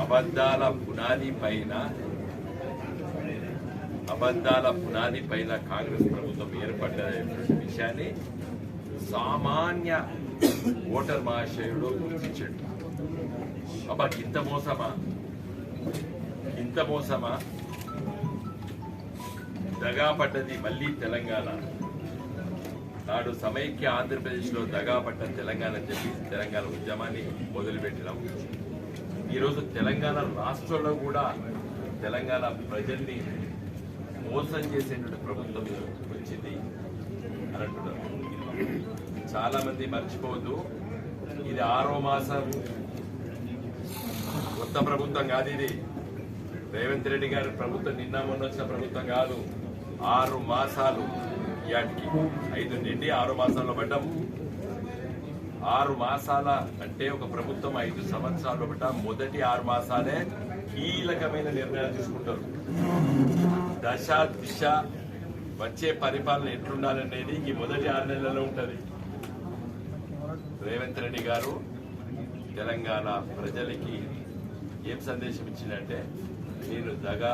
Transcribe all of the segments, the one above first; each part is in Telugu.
అబద్ధాల పునాది పైన అబద్ధాల పునాది పైన కాంగ్రెస్ ప్రభుత్వం ఏర్పడ్డ విషయాన్ని సామాన్య ఓటర్ మహాశయుడు గుర్తించాడు. అబ్బా ఇంత మోసమా? ఇంత మోసమా? దగా పడ్డది మళ్ళీ తెలంగాణ. నాడు సమైక్య ఆంధ్రప్రదేశ్లో దగా పడ్డ తెలంగాణ అని చెప్పి తెలంగాణ ఉద్యమాన్ని మొదలుపెట్టినాం ఈరోజు తెలంగాణ రాష్ట్రంలో కూడా తెలంగాణ ప్రజల్ని మోసం చేసేటువంటి ప్రభుత్వం వచ్చింది అని అంటున్నారు చాలా మర్చిపోవద్దు. ఇది ఆరో మాసం. కొత్త ప్రభుత్వం కాదు ఇది. రేవంత్ రెడ్డి గారి ప్రభుత్వం నిన్న మొన్న వచ్చిన ప్రభుత్వం కాదు. ఆరు మాసాలు ఇయాటికి. ఐదు నిండి ఆరు మాసాల్లో పడ్డం ఆరు మాసాల అంటే ఒక ప్రభుత్వం ఐదు సంవత్సరాలు ఒకట మొదటి ఆరు మాసాలే కీలకమైన నిర్ణయాలు తీసుకుంటారు. దశ దిశ వచ్చే పరిపాలన ఎట్లుండాలనేది ఈ మొదటి ఆరు నెలల్లో ఉంటుంది. రేవంత్ రెడ్డి గారు తెలంగాణ ప్రజలకి ఏం సందేశం ఇచ్చిందంటే నేను దగా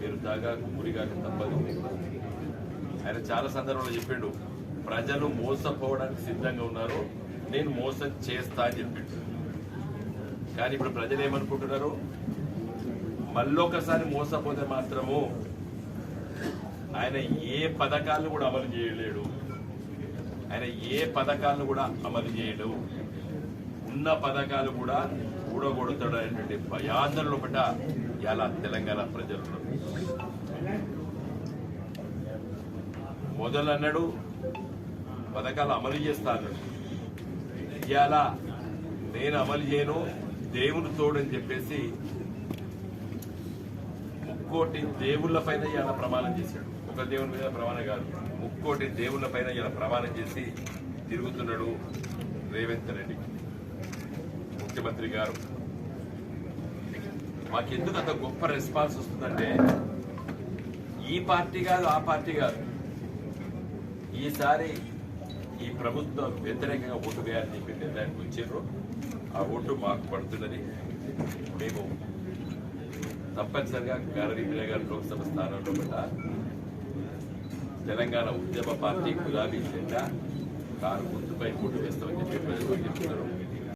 మీరు దగా గురిగాక తప్పదు. ఆయన చాలా సందర్భంలో చెప్పిండు. ప్రజలు మోసపోవడానికి సిద్ధంగా ఉన్నారు. నేను మోసం చేస్తా అని చెప్పిండు కానీ ఇప్పుడు ప్రజలు ఏమనుకుంటున్నారు? మళ్ళొకసారి మోసపోతే మాత్రము ఆయన ఏ పథకాలను కూడా అమలు చేయలేడు. ఆయన ఏ పథకాలను కూడా అమలు చేయడు. ఉన్న పథకాలు కూడా కూడగొడతాడు అనేటువంటి భయాందోళన పట్ల ఇలా తెలంగాణ ప్రజలు. మొదలన్నాడు పథకాలు అమలు చేస్తాను. ఇవాళ నేను అమలు చేయను దేవుని తోడని చెప్పేసి ముక్కోటి దేవుళ్ళ పైన ఇలా ప్రమాణం చేశాడు. ఒక దేవుని మీద ప్రమాణం కాదు. ముక్కోటి దేవుళ్ళ పైన ఇలా ప్రమాణం చేసి తిరుగుతున్నాడు రేవంత్ రెడ్డి. ముఖ్యమంత్రి గారు. మాకెందుకు అంత గొప్ప రెస్పాన్స్ వస్తుందంటే ఈ పార్టీ కాదు ఆ పార్టీ కాదు. ఈసారి ఈ ప్రభుత్వం వ్యతిరేకంగా ఓటు వేయాలని చెప్పి నిర్ణయానికి వచ్చారు ఆ ఓటు మాకు పడుతుందని మేము తప్పనిసరిగా గారడి గారి లోక్సభ స్థానంలో కూడా తెలంగాణ ఉద్యమ పార్టీ గులాబీ జెండా కారు గుర్తుపై ఓటు వేస్తామని చెప్పి ప్రజలు చెప్తున్నారు.